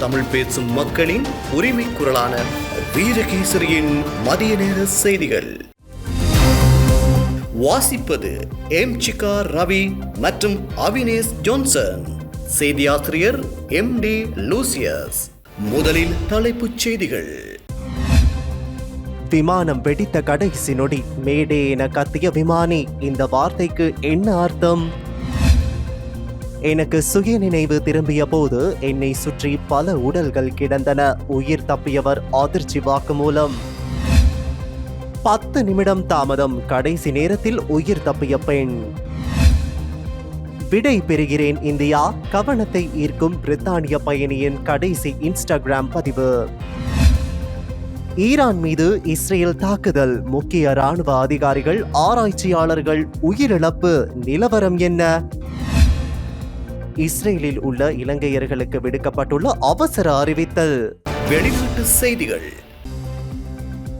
தமிழ் பேசும் மக்களின் உரிமை குரலான வீரகேசரியின் மதிய நேர செய்திகள். வாசிப்பது எம் சிகா ரவி மற்றும் அவினேஷ் ஜோன்சன். செய்தியாசிரியர் எம் டி லூசியஸ். முதலில் தலைப்புச் செய்திகள். விமானம் வெடித்த கடைசி நொடி மேடே என கத்திய விமானி. இந்த வார்த்தைக்கு என்ன அர்த்தம்? எனக்கு சுய நினைவு திரும்பிய போது என்னை சுற்றி பல உடல்கள் கிடந்தன. உயிர் தப்பியவர் அதிர்ச்சி வாக்குமூலம் பத்து நிமிடம் தாமதம். கடைசி நேரத்தில் உயிர் தப்பிய பெண். விடை பெறுகிறேன் இந்தியா. கவனத்தை ஈர்க்கும் பிரித்தானிய பயணியின் கடைசி இன்ஸ்டாகிராம் பதிவு. ஈரான் மீது இஸ்ரேல் தாக்குதல். முக்கிய ராணுவ அதிகாரிகள் ஆராய்ச்சியாளர்கள் உயிரிழப்பு. நிலவரம் என்ன? இஸ்ரேலில் உள்ள இலங்கையர்களுக்கு விடுக்கப்பட்டுள்ள அவசர அறிவித்தல். வெளிநாட்டு செய்திகள்.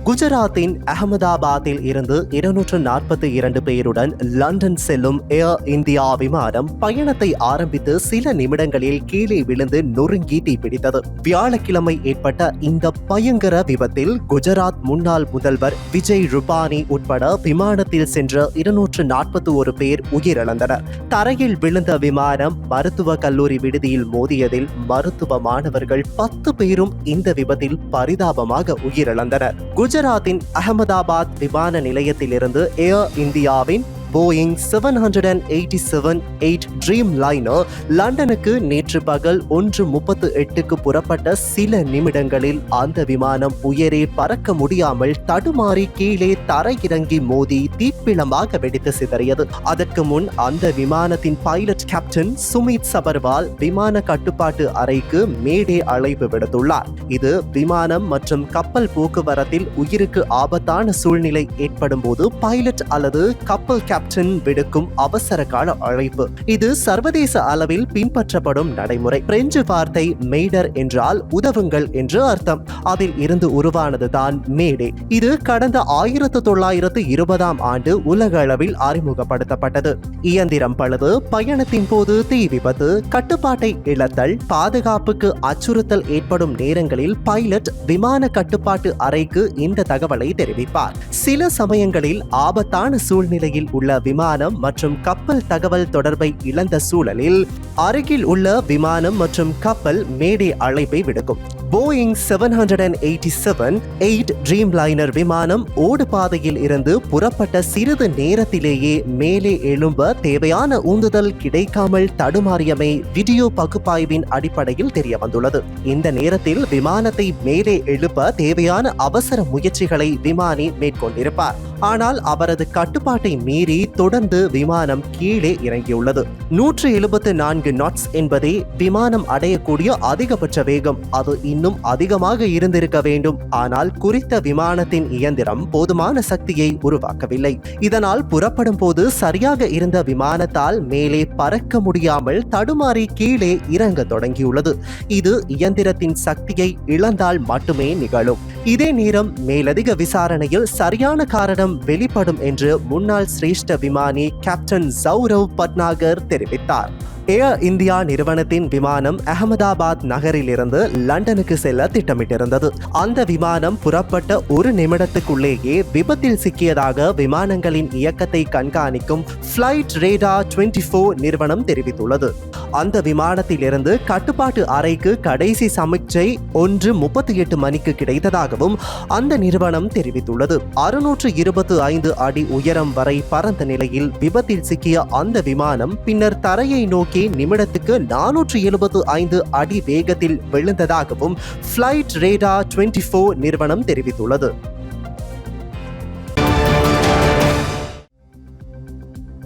குஜராத்தின் அகமதாபாத்தில் இருந்து இருநூற்று நாற்பத்தி இரண்டு பேருடன் லண்டன் செல்லும் ஏர் இந்தியா விமானம் பயணத்தை ஆரம்பித்து சில நிமிடங்களில் கீழே விழுந்து நொறுங்கி தீப்பிடித்தது வியாழக்கிழமை ஏற்பட்ட இந்த பயங்கர விபத்தில் குஜராத் முன்னாள் முதல்வர் விஜய் ருபானி உட்பட விமானத்தில் சென்ற இருநூற்று நாற்பத்தி ஒரு பேர் உயிரிழந்தனர். தரையில் விழுந்த விமானம் மருத்துவ கல்லூரி விடுதியில் மோதியதில் மருத்துவ மாணவர்கள் பத்து பேரும் இந்த விபத்தில் பரிதாபமாக உயிரிழந்தனர். குஜராத்தின் அகமதாபாத் விமான நிலையத்திலிருந்து ஏர் இந்தியாவின் Boeing seven hundred and eighty seven eight Dreamliner லண்டனுக்கு நேற்று பகல் ஒன்று முப்பத்து எட்டுக்கு புறப்பட்ட சில நிமிடங்களில் அந்த விமானம் உயரே பறக்க முடியாமல் தடுமாறி கீழே தரையிறங்கி மோதி தீப்பிளமாக வெடித்து சிதறியது. அதற்கு முன் அந்த விமானத்தின் பைலட் கேப்டன் சுமித் சபர்வால் விமான கட்டுப்பாட்டு அறைக்கு மேடே அழைப்பு விடுத்துள்ளார். இது விமானம் மற்றும் கப்பல் போக்குவரத்தில் உயிருக்கு ஆபத்தான சூழ்நிலை ஏற்படும் போது பைலட் அல்லது கப்பல் கேப்டன் கேப்டன் விடுக்கும் அவசர கால அழைப்பு. இது சர்வதேச அளவில் பின்பற்றப்படும் நடைமுறை. பிரெஞ்சு வார்த்தை மெய்டர் என்றால் உதவுங்கள் என்று அர்த்தம். அதில் இருந்து உருவானதுதான் மேடே. இது கடந்த ஆயிரத்து தொள்ளாயிரத்து இருபதாம் ஆண்டு உலக அளவில் அறிமுகப்படுத்தப்பட்டது. இயந்திரம் பழுது பயணத்தின் போது தீ விபத்து கட்டுப்பாட்டை இழத்தல் பாதுகாப்புக்கு அச்சுறுத்தல் ஏற்படும் நேரங்களில் பைலட் விமான கட்டுப்பாட்டு அறைக்கு இந்த தகவலை தெரிவிப்பார். சில சமயங்களில் ஆபத்தான சூழ்நிலையில் உள்ள உள்ள விமானம் மற்றும் கப்பல் தகவல் தொடர்பை இழந்த சூழலில் அருகில் உள்ள விமானம் மற்றும் கப்பல் மேடை அழைப்பை விடுக்கும். Boeing seven hundred and eighty seven eight Dreamliner விமானம் ஓடு பாதையில் இருந்து புறப்பட்ட சிறிது நேரத்திலேயே மேலே எழும்ப தேவையான உந்துதல் கிடைக்காமல் தடுமாறியமை வீடியோ பகுப்பாய்வின் அடிப்படையில் தெரிய வந்துள்ளது இந்த நேரத்தில் விமானத்தை மேலே எழுப்ப தேவையான அவசர முயற்சிகளை விமானி மேற்கொண்டிருப்பார். ஆனால் அவரது கட்டுப்பாட்டை மீறி தொடர்ந்து விமானம் கீழே இறங்கியுள்ளது. நூற்று எழுபத்து நான்கு நாட்ஸ் என்பதே விமானம் அடையக்கூடிய அதிகபட்ச வேகம். அது இன்னும் அதிகமாக இருந்திருக்க வேண்டும். ஆனால் குறித்த விமானத்தின் இயந்திரம் போதுமான சக்தியை உருவாக்கவில்லை. இதனால் புறப்படும் போது சரியாக இருந்த விமானத்தால் மேலே பறக்க முடியாமல் தடுமாறி கீழே இறங்க தொடங்கியுள்ளது. இது இயந்திரத்தின் சக்தியை இழந்தால் மட்டுமே நிகழும். இதே நேரம் மேலதிக விசாரணையில் சரியான காரணம் வெளிப்படும் என்று முன்னாள் சிரேஷ்ட விமானி கேப்டன் சௌரவ் பட்நாகர் தெரிவித்தார். ஏர் இந்தியா நிறுவனத்தின் விமானம் அகமதாபாத் நகரிலிருந்து லண்டனுக்கு செல்ல திட்டமிட்டிருந்தது. அந்த விமானம் புறப்பட்ட ஒரு நிமிடத்துக்குள்ளேயே விபத்தில் சிக்கியதாக விமானங்களின் இயக்கத்தை கண்காணிக்கும் ஃபிளைட் ரேடா டுவெண்ட்டி நிறுவனம் தெரிவித்துள்ளது. அந்த விமானத்திலிருந்து கட்டுப்பாட்டு அறைக்கு கடைசி சமிக்சை ஒன்று முப்பத்தி எட்டு மணிக்கு கிடைத்ததாகவும் அந்த நிறுவனம் தெரிவித்துள்ளது. அறுநூற்று இருபத்து ஐந்து அடி உயரம் வரை பறந்த நிலையில் விபத்தில் சிக்கிய அந்த விமானம் பின்னர் தரையை நோக்கி நிமிடத்துக்கு நானூற்று எழுபத்து ஐந்து அடி வேகத்தில் விழுந்ததாகவும் ஃபிளைட் ரேடா டுவெண்ட்டி ஃபோர் நிறுவனம் தெரிவித்துள்ளது.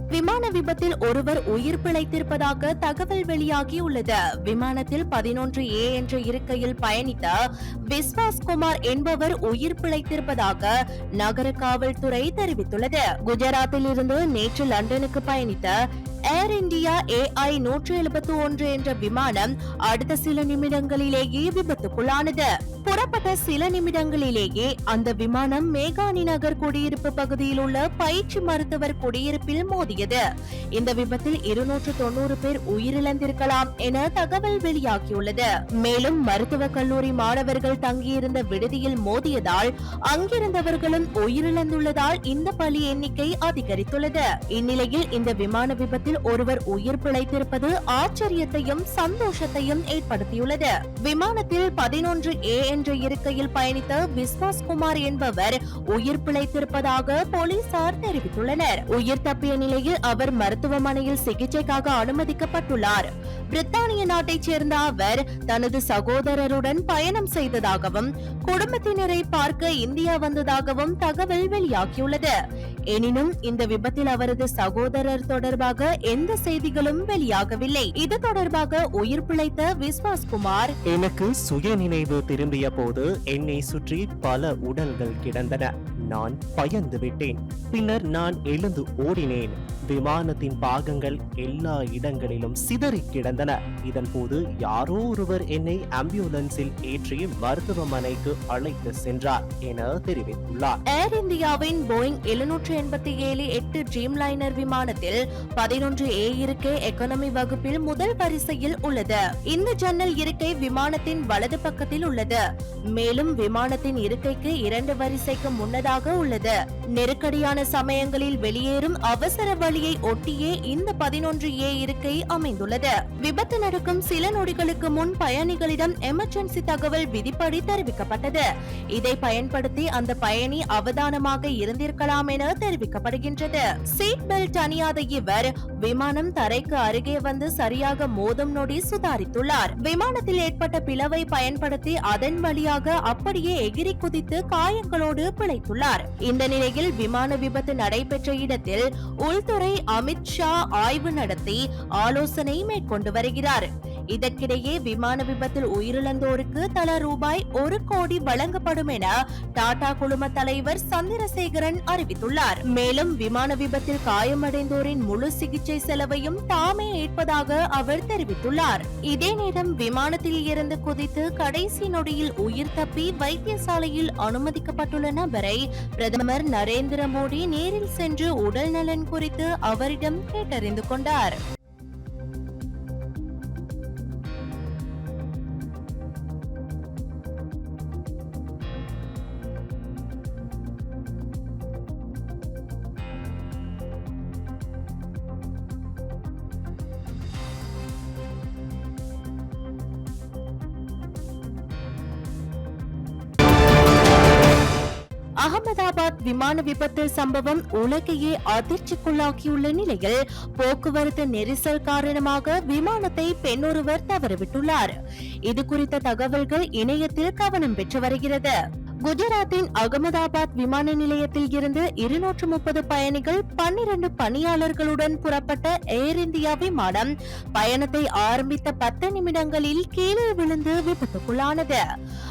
விமான விபத்தில் ஒருவர் உயிர் பிழைத்திருப்பதாக தகவல் வெளியாகியுள்ளது. விமானத்தில் பதினொன்று ஏ என்ற இருக்கையில் பயணித்த விஸ்வாஸ் குமார் என்பவர் உயிர் பிழைத்திருப்பதாக நகர காவல்துறை தெரிவித்துள்ளது. குஜராத்தில் இருந்து நேற்று லண்டனுக்கு பயணித்த ஏர் இந்தியா ஏஐ நூற்று எழுபத்தி ஒன்று என்ற விமானம் அடுத்த சில நிமிடங்களிலேயே விபத்துக்குள்ளானது. புறப்பட்ட சில நிமிடங்களிலேயே அந்த விமானம் மேகானி நகர் குடியிருப்பு பகுதியில் உள்ள பயிற்சி மருத்துவர் குடியிருப்பில் மோதியது. இந்த விபத்தில் இருநூற்று தொண்ணூறு பேர் உயிரிழந்திருக்கலாம் என தகவல் வெளியாகியுள்ளது. மேலும் மருத்துவக் கல்லூரி மாணவர்கள் தங்கியிருந்த விடுதியில் மோதியதால் அங்கிருந்தவர்களும் உயிரிழந்துள்ளதால் இந்த பலி எண்ணிக்கை அதிகரித்துள்ளது. இந்நிலையில் இந்த விமான விபத்தில் ஒருவர் உயிர் பிழைத்திருப்பது ஆச்சரியத்தையும் சந்தோஷத்தையும் ஏற்படுத்தியுள்ளது. விமானத்தில் பதினொன்று ஏ என்ற இருக்கையில் பயணித்த விஸ்வாஸ் குமார் என்பவர் உயிர் பிழைத்திருப்பதாக போலீசார் தெரிவித்துள்ளனர். உயிர் தப்பிய நிலையில் அவர் மருத்துவமனையில் சிகிச்சைக்காக அனுமதிக்கப்பட்டுள்ளார். பிரித்தானிய நாட்டைச் சேர்ந்த அவர் தனது சகோதரருடன் பயணம் செய்ததாகவும் குடும்பத்தினரை பார்க்க இந்தியா வந்ததாகவும் தகவல் வெளியாகியுள்ளது. எனினும் இந்த விபத்தில் அவரது சகோதரர் தொடர்பாக எந்த செய்திகளும் வெளியாகவில்லை. இது தொடர்பாக உயிர் பிழைத்த விஸ்வாஸ் குமார். எனக்கு சுய நினைவு திரும்பிய போது என்னை சுற்றி பல உடல்கள் கிடந்தன. நான் பயந்து விட்டேன். பின்னர் நான் எழுந்து ஓடினேன். விமானத்தின் பாகங்கள் எல்லா இடங்களிலும் சிதறி கிடந்தன. இதன் போது யாரோ ஒருவர் என்னை ஆம்புலன்ஸில் ஏற்றி மருத்துவமனைக்கு அழைத்து சென்றார் என தெரிவித்துள்ளார். ஏர் இந்தியாவின் போயிங் எழுநூற்று எண்பத்தி ஏழு எட்டு ட்ரீம் லைனர் விமானத்தில் பதினொன்று ஏ இருக்கை எக்கானமி வகுப்பில் முதல் வரிசையில் உள்ளது. இந்த ஜன்னல் இருக்கை விமானத்தின் வலது பக்கத்தில் உள்ளது. மேலும் விமானத்தின் இருக்கைக்கு இரண்டு வரிசைக்கு முன்னதாக உள்ளது. நெருக்கடியான சமயங்களில் வெளியேறும் அவசர வழியை ஒட்டியே இந்த பதினொன்று ஏ இருக்கை அமைந்துள்ளது. விபத்து நடக்கும் சில நொடிகளுக்கு முன் பயணிகளிடம் எமர்ஜென்சி தகவல் விதிப்படி தெரிவிக்கப்பட்டது. இதை பயன்படுத்தி அந்த பயணி அவதானமாக இருந்திருக்கலாம் என தெரிவிக்கப்படுகின்றது. சீட் பெல்ட் அணியாத இவர் விமானம் தரைக்கு அருகே வந்து சரியாக மோதும் நொடி சுதாரித்துள்ளார். விமானத்தில் ஏற்பட்ட பிளவை பயன்படுத்தி அதன் வழியாக அப்படியே எகிரி குதித்து காயங்களோடு பிழைத்துள்ளார். இந்த நிலையில் விமான விபத்து நடைபெற்ற இடத்தில் உள்துறை அமித் ஷா ஆய்வு நடத்தி ஆலோசனை மேற்கொண்டு வருகிறார். இதற்கிடையே விமான விபத்தில் உயிரிழந்தோருக்கு தலா ரூபாய் ஒரு கோடி வழங்கப்படும் என டாடா குழும தலைவர் சந்திரசேகரன் அறிவித்துள்ளார். மேலும் விமான விபத்தில் காயமடைந்தோரின் முழு சிகிச்சை செலவையும் தாமே ஏற்பதாக அவர் தெரிவித்துள்ளார். இதே நேரம் விமானத்தில் இருந்து குதித்து கடைசி நொடியில் உயிர் தப்பி வைத்தியசாலையில் அனுமதிக்கப்பட்டுள்ள நபரை பிரதமர் நரேந்திர மோடி நேரில் சென்று உடல் நலன் குறித்து அவரிடம் கேட்டறிந்து கொண்டார். அகமதாபாத் விமான விபத்து சம்பவம் உலகையே அதிர்ச்சிக்குள்ளாக்கியுள்ள நிலையில் போக்குவரத்து நெரிசல் காரணமாக விமானத்தை பெண்ணொருவர் தவறவிட்டுள்ளார். இது குறித்த தகவல்கள் இணையத்தில் கவனம் பெற்று வருகிறது. குஜராத்தின் அகமதாபாத் விமான நிலையத்தில் இருந்து இருநூற்று முப்பது பயணிகள் பன்னிரண்டு பணியாளர்களுடன் புறப்பட்ட ஏர் இந்தியா விமானம் பயணத்தை ஆரம்பித்த பத்து நிமிடங்களில் கீழே விழுந்து விபத்துக்குள்ளானது.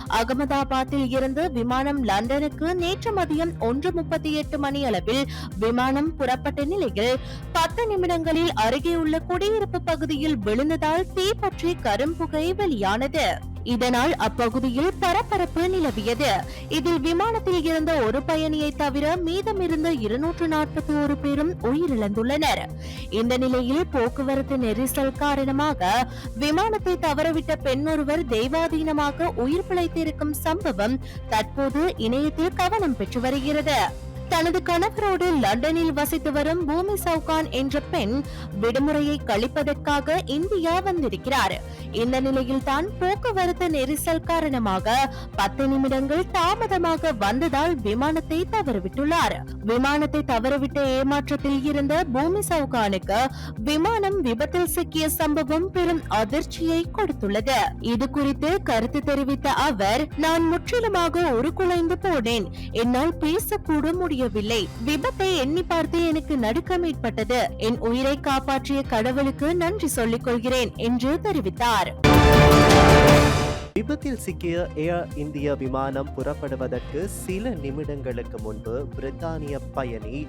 அகமதாபாத்தில் இருந்து விமானம் லண்டனுக்கு நேற்று மதியம் ஒன்று முப்பத்தி எட்டு மணி அளவில் விமானம் புறப்பட்ட நிலையில் பத்து நிமிடங்களில் அருகே உள்ள குடியிருப்பு பகுதியில் விழுந்ததால் தீப்பற்றி கரும்புகை வெளியானது. இதனால் அப்பகுதியில் பரபரப்பு நிலவியது. இதில் விமானத்தில் இருந்த ஒரு பயணியை தவிர மீதமிருந்த இருநூற்று நாற்பத்தி ஒரு பேரும் உயிரிழந்துள்ளனர். இந்த நிலையில் போக்குவரத்து நெரிசல் காரணமாக விமானத்தை தவறவிட்ட பெண்ணொருவர் தெய்வாதீனமாக உயிர் பிழைத்திருக்கும் சம்பவம் தற்போது இணையத்தில் கவனம் பெற்று வருகிறது. தனது கணவரோடு லண்டனில் வசித்து வரும் பூமி சவுகான் என்ற பெண் விடுமுறையை கழிப்பதற்காக இந்தியா வந்திருக்கிறார். இந்த நிலையில் தான் போக்குவரத்து நெரிசல் காரணமாக பத்து நிமிடங்கள் தாமதமாக வந்ததால் விமானத்தை தவறவிட்டுள்ளார். விமானத்தை தவறவிட்ட ஏமாற்றத்தில் இருந்த பூமி சவுகானுக்கு விமானம் விபத்தில் சிக்கிய சம்பவம் பெரும் அதிர்ச்சியை கொடுத்துள்ளது. இது குறித்து கருத்து தெரிவித்த அவர் நான் முற்றிலுமாக உருக்குலைந்து போனேன். என்னால் பேசக்கூட முடியும் முடியவில்லை. விபத்தை எண்ணி பார்த்து எனக்கு நடுக்கம் ஏற்பட்டது. என் உயிரை காப்பாற்றிய கடவுளுக்கு நன்றி சொல்லிக் கொள்கிறேன் என்று தெரிவித்தார். விபத்தில் சிக்கிய ஏர் இந்திய விமானம் புறப்படுவதற்கு சில நிமிடங்களுக்கு முன்பு பிரித்தானிய பயணி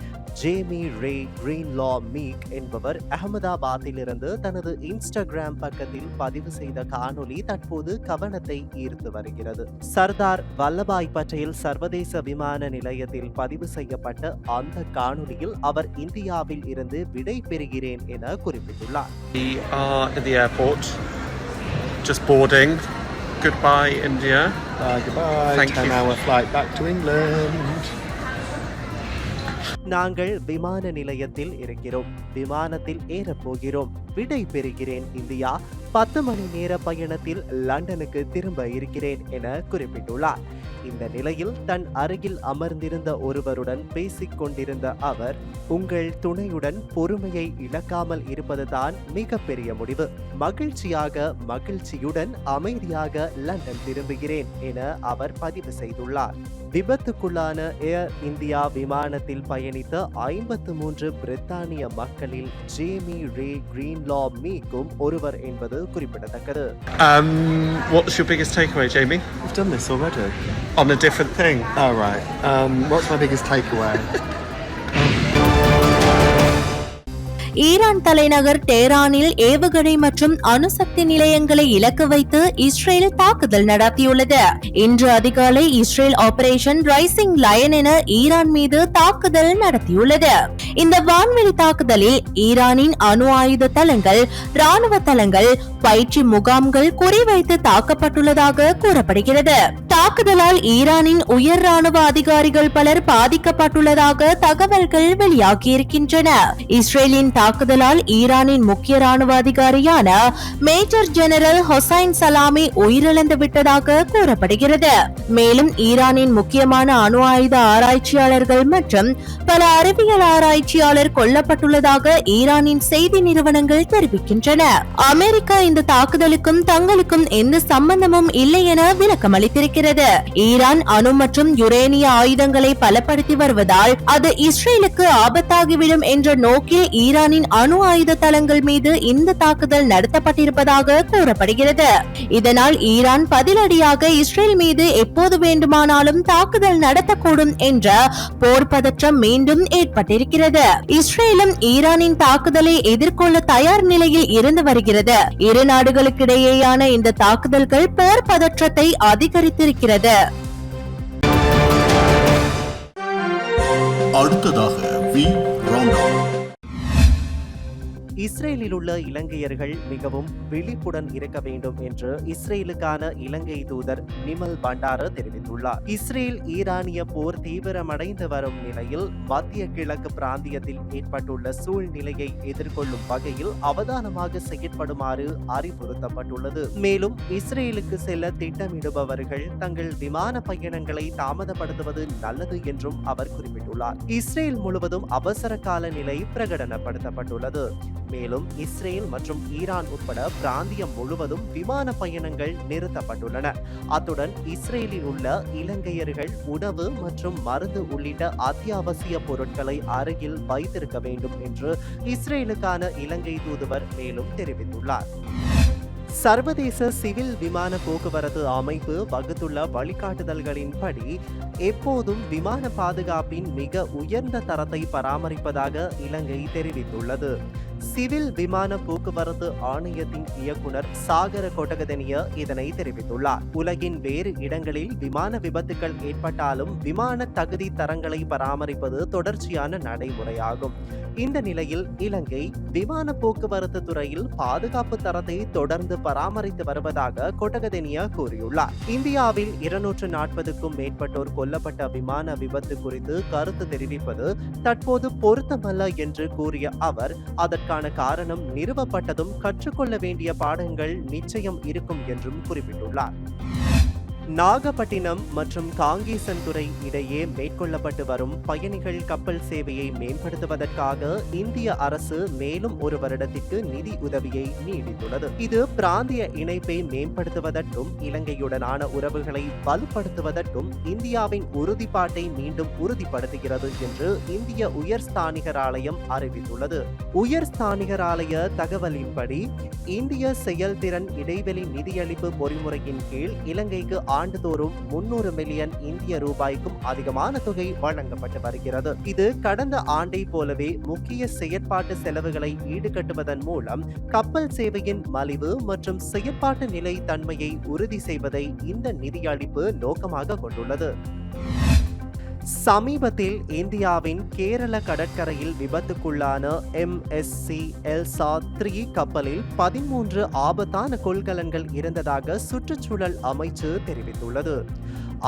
ஜேமி ரே கிரீன்லா மீக் என்பவர் அகமதாபாத்திலிருந்து தனது இன்ஸ்டாகிராம் பக்கத்தில் பதிவு செய்த காணொலி தற்போது கவனத்தை ஈர்த்து வருகிறது சர்தார் வல்லபாய் பட்டேல் சர்வதேச விமான நிலையத்தில் பதிவு செய்யப்பட்ட அந்த காணொலியில் அவர் இந்தியாவில் இருந்து விடை பெறுகிறேன் என குறிப்பிட்டுள்ளார் just boarding. Goodbye, India. Bye, goodbye. Thank 10 you. hour flight back to England. நாங்கள் விமான நிலையத்தில் இருக்கிறோம் விமானத்தில் ஏறப்போகிறோம் விடை பெறுகிறேன் இந்தியா பத்து மணி நேர பயணத்தில் லண்டனுக்கு திரும்ப இருக்கிறேன் என குறிப்பிட்டுள்ளார் இந்த நிலையில் தன் அருகில் அமர்ந்திருந்த ஒருவருடன் பேசிக் கொண்டிருந்த அவர் உங்கள் துணையுடன் பொறுமையை இழக்காமல் இருப்பதுதான் மிகப்பெரிய முடிவு மகிழ்ச்சியாக மகிழ்ச்சியுடன் அமைதியாக லண்டன் திரும்புகிறேன் என அவர் பதிவு செய்துள்ளார் விபத்துக்குள்ளான ஏர் இந்தியா விமானத்தில் பயணித்த ஐம்பத்து மூன்று பிரித்தானிய மக்களில் ஜேமி ரே கிரீன்லா மீக்கும் ஒருவர் என்பது குறிப்பிடத்தக்கது Um, what's your biggest takeaway, Jamie? We've done this already. On a different thing. All right. Um, what's my biggest takeaway? Iran தலைநகர் டேரானில் ஏவுகணை மற்றும் அணுசக்தி நிலையங்களை இலக்கு வைத்து இஸ்ரேல் தாக்குதல் நடத்தியுள்ளது இன்று அதிகாலை இஸ்ரேல் ஆபரேஷன் ரைசிங் லயன் என ஈரான் மீது தாக்குதல் நடத்தியுள்ளது இந்த வான்வெளி தாக்குதலில் ஈரானின் அணு ஆயுத தளங்கள் ராணுவ தளங்கள் பயிற்சி முகாம்கள் குறிவைத்து தாக்கப்பட்டுள்ளதாக கூறப்படுகிறது. தாக்குதலால் ஈரானின் உயர் ராணுவ அதிகாரிகள் பலர் பாதிக்கப்பட்டுள்ளதாக தகவல்கள் வெளியாகியிருக்கின்றன. இஸ்ரேலின் தாக்குதலால் ஈரானின் முக்கிய ராணுவ அதிகாரியான மேஜர் ஜெனரல் ஹொசைன் சலாமி உயிரிழந்து விட்டதாக கூறப்படுகிறது. மேலும் ஈரானின் முக்கியமான அணு ஆயுத ஆராய்ச்சியாளர்கள் மற்றும் பல அறிவியல் ஆராய்ச்சி பயிற்சியாளர் கொல்லப்பட்டுள்ளதாக ஈரானின் செய்தி நிறுவனங்கள் தெரிவிக்கின்றன. அமெரிக்கா இந்த தாக்குதலுக்கும் தங்களுக்கும் எந்த சம்பந்தமும் இல்லை என விளக்கம் அளித்திருக்கிறது ஈரான் அணு மற்றும் யுரேனிய ஆயுதங்களை பலப்படுத்தி வருவதால் அது இஸ்ரேலுக்கு ஆபத்தாகிவிடும் என்ற நோக்கில் ஈரானின் அணு ஆயுத தளங்கள் மீது இந்த தாக்குதல் நடத்தப்பட்டிருப்பதாக கூறப்படுகிறது. இதனால் ஈரான் பதிலடியாக இஸ்ரேல் மீது எப்போது வேண்டுமானாலும் தாக்குதல் நடத்தக்கூடும் என்ற போர் பதற்றம் மீண்டும் ஏற்பட்டிருக்கிறது. இஸ்ரேலும் ஈரானின் தாக்குதலை எதிர்கொள்ள தயார் நிலையில் இருந்து வருகிறது. இரு நாடுகளுக்கிடையேயான இந்த தாக்குதல்கள் போர் பதற்றத்தை அதிகரித்திருக்கிறது. அடுத்ததாக வி. ரவுண்ட் இஸ்ரேலில் உள்ள இலங்கையர்கள் மிகவும் விழிப்புடன் இருக்க வேண்டும் என்று இஸ்ரேலுக்கான இலங்கை தூதர் நிமல் பண்டார தெரிவித்துள்ளார். இஸ்ரேல் ஈரானிய போர் தீவிரமடைந்து வரும் நிலையில் மத்திய கிழக்கு பிராந்தியத்தில் ஏற்பட்டுள்ள சூழ்நிலையை எதிர்கொள்ளும் வகையில் அவதானமாக செயற்படுமாறு அறிவுறுத்தப்பட்டுள்ளது. மேலும் இஸ்ரேலுக்கு செல்ல திட்டமிடுபவர்கள் தங்கள் விமான பயணங்களை தாமதப்படுத்துவது நல்லது என்றும் அவர் குறிப்பிட்டுள்ளார். இஸ்ரேல் முழுவதும் அவசர கால நிலை பிரகடனப்படுத்தப்பட்டுள்ளது. மேலும் இஸ்ரேல் மற்றும் ஈரான் உட்பட பிராந்தியம் முழுவதும் விமான பயணங்கள் நிறுத்தப்பட்டுள்ளன. அத்துடன் இஸ்ரேலில் உள்ள இலங்கையர்கள் உணவு மற்றும் மருந்து உள்ளிட்ட அத்தியாவசிய பொருட்களை அருகில் வைத்திருக்க வேண்டும் என்று இஸ்ரேலுக்கான இலங்கை தூதுவர் மேலும் தெரிவித்துள்ளார். சர்வதேச சிவில் விமான போக்குவரத்து அமைப்பு வகுத்துள்ள வழிகாட்டுதல்களின்படி எப்போதும் விமான பாதுகாப்பின் மிக உயர்ந்த தரத்தை பராமரிப்பதாக இலங்கை தெரிவித்துள்ளது. சிவில் விமான போக்குவரத்து ஆணையத்தின் இயக்குனர் சாகர கொட்டகதனிய இதனை தெரிவித்துள்ளார். உலகின் வேறு இடங்களில் விமான விபத்துகள் ஏற்பட்டாலும் விமான தகுதி தரங்களை பராமரிப்பது தொடர்ச்சியான நடைமுறையாகும். இந்த நிலையில் இலங்கை விமான போக்குவரத்து துறையில் பாதுகாப்பு தரத்தை தொடர்ந்து பராமரித்து வருவதாக கொட்டகதெனியா கூறியுள்ளார். இந்தியாவில் இருநூற்று நாற்பதுக்கும் மேற்பட்டோர் கொல்லப்பட்ட விமான விபத்து குறித்து கருத்து தெரிவிப்பது தற்போது பொருத்தமல்ல என்று கூறிய அவர் அதற்கு அதற்கான காரணம் நிறுவப்பட்டதும் கற்றுக்கொள்ள வேண்டிய பாடங்கள் நிச்சயம் இருக்கும் என்றும் குறிப்பிட்டுள்ளார். நாகப்பட்டினம் மற்றும் காங்கேசன்துறை இடையே மேற்கொள்ளப்பட்டு வரும் பயணிகள் கப்பல் சேவையை மேம்படுத்துவதற்காக இந்திய அரசு மேலும் ஒரு வருடத்திற்கு நிதி உதவியை நீடித்துள்ளது. இது பிராந்திய இணைப்பை மேம்படுத்துவதற்கும் இலங்கையுடனான உறவுகளை வலுப்படுத்துவதற்கும் இந்தியாவின் உறுதிப்பாட்டை மீண்டும் உறுதிப்படுத்துகிறது என்று இந்திய உயர் ஸ்தானிகராலயம் அறிவித்துள்ளது. உயர் ஸ்தானிகராலய தகவலின்படி இந்திய செயல்திறன் இடைவெளி நிதியளிப்பு பொறிமுறையின் கீழ் இலங்கைக்கு ஆண்டுதோறும் முன்னூறு மில்லியன் இந்திய ரூபாய்க்கும் அதிகமான தொகை வழங்கப்பட்டு வருகிறது. இது கடந்த ஆண்டை போலவே முக்கிய செயற்பாட்டு செலவுகளை ஈடுகட்டுவதன் மூலம் கப்பல் சேவையின் மலிவு மற்றும் செயற்பாட்டு நிலை தன்மையை உறுதி செய்வதை இந்த நிதியளிப்பு நோக்கமாக கொண்டுள்ளது. சமீபத்தில் இந்தியாவின் கேரள கடற்கரையில் விபத்துக்குள்ளான எம்எஸ்சி எல்சா த்ரீ கப்பலில் பதிமூன்று ஆபத்தான கொள்கலன்கள் இருந்ததாக சுற்றுச்சூழல் அமைச்சு தெரிவித்துள்ளது.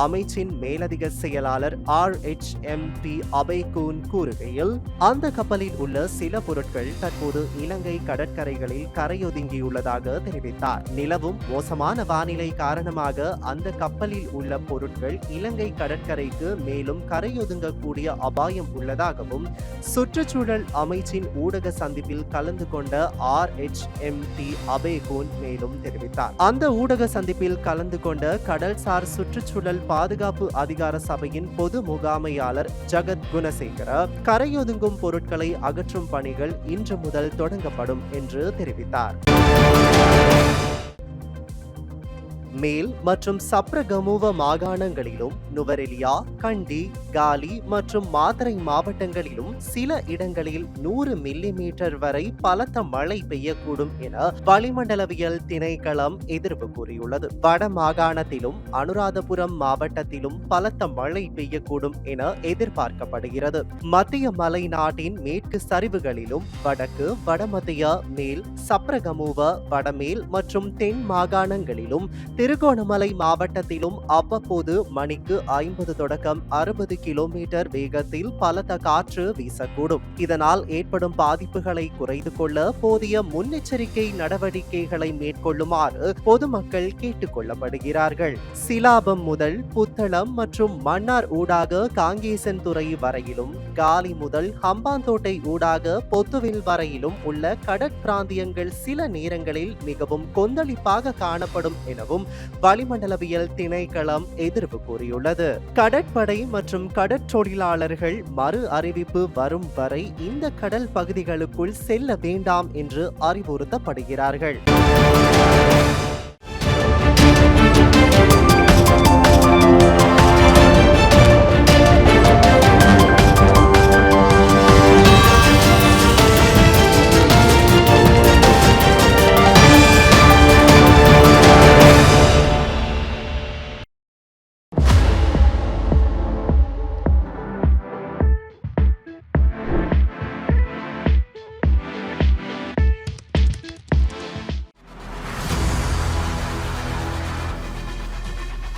அமைச்சின் மேலதிக செயலாளர் R H M P Abeykoon கூறுகையில் அந்த கப்பலில் உள்ள சில பொருட்கள் தற்போது இலங்கை கடற்கரைகளில் கரையொதுங்கியுள்ளதாக தெரிவித்தார். நிலவும் மோசமான வானிலை காரணமாக அந்த கப்பலில் உள்ள பொருட்கள் இலங்கை கடற்கரைக்கு மேலும் கரையொதுங்கக்கூடிய அபாயம் உள்ளதாகவும் சுற்றுச்சூழல் அமைச்சின் ஊடக சந்திப்பில் கலந்து கொண்ட R H M D Abeykoon மேலும் தெரிவித்தார். அந்த ஊடக சந்திப்பில் கலந்து கொண்ட கடல்சார் சுற்றுச்சூழல் பாதுகாப்பு அதிகார சபையின் பொது முகாமையாளர் ஜகத் குணசேகர கரையொதுங்கும் பொருட்களை அகற்றும் பணிகள் இன்று முதல் தொடங்கப்படும் என்று தெரிவித்தார். மேல் மற்றும் சப்ரகமுவ மாகாணங்களிலும் நுவரெலியா கண்டி காலி மற்றும் மாதரை மாவட்டங்களிலும் சில இடங்களில் நூறு மில்லி மீட்டர் வரை பலத்த மழை பெய்யக்கூடும் என வளிமண்டலவியல் திணைக்களம் எதிர்ப்பு கூறியுள்ளது. வட மாகாணத்திலும் அனுராதபுரம் மாவட்டத்திலும் பலத்த மழை பெய்யக்கூடும் என எதிர்பார்க்கப்படுகிறது. மத்திய மலை நாட்டின் மேற்கு சரிவுகளிலும் வடக்கு வடமத்திய மேல் சப்ரகமுவ வடமேல் மற்றும் தென் மாகாணங்களிலும் திருகோணமலை மாவட்டத்திலும் அவ்வப்போது மணிக்கு ஐம்பது தொடக்கம் அறுபது கிலோமீட்டர் வேகத்தில் பலத்த காற்று வீசக்கூடும். இதனால் ஏற்படும் பாதிப்புகளை குறைத்து கொள்ள போதிய முன்னெச்சரிக்கை நடவடிக்கைகளை மேற்கொள்ளுமாறு பொதுமக்கள் கேட்டுக் கொள்ளப்படுகிறார்கள். சிலாபம் முதல் புத்தளம் மற்றும் மன்னார் ஊடாக காங்கேசன் துறை வரையிலும் காலி முதல் ஹம்பாந்தோட்டை ஊடாக பொத்துவில் வரையிலும் உள்ள கடற்பிராந்தியங்கள் சில நேரங்களில் மிகவும் கொந்தளிப்பாக காணப்படும் எனவும் வளிமண்டலவியல் திணைக்களம் எதிர்ப்பு கூறியுள்ளது. கடற்படை மற்றும் கடற்றொழிலாளர்கள் மறு அறிவிப்பு வரும் வரை இந்த கடல் பகுதிகளுக்குள் செல்ல வேண்டாம் என்று அறிவுறுத்தப்படுகிறார்கள்.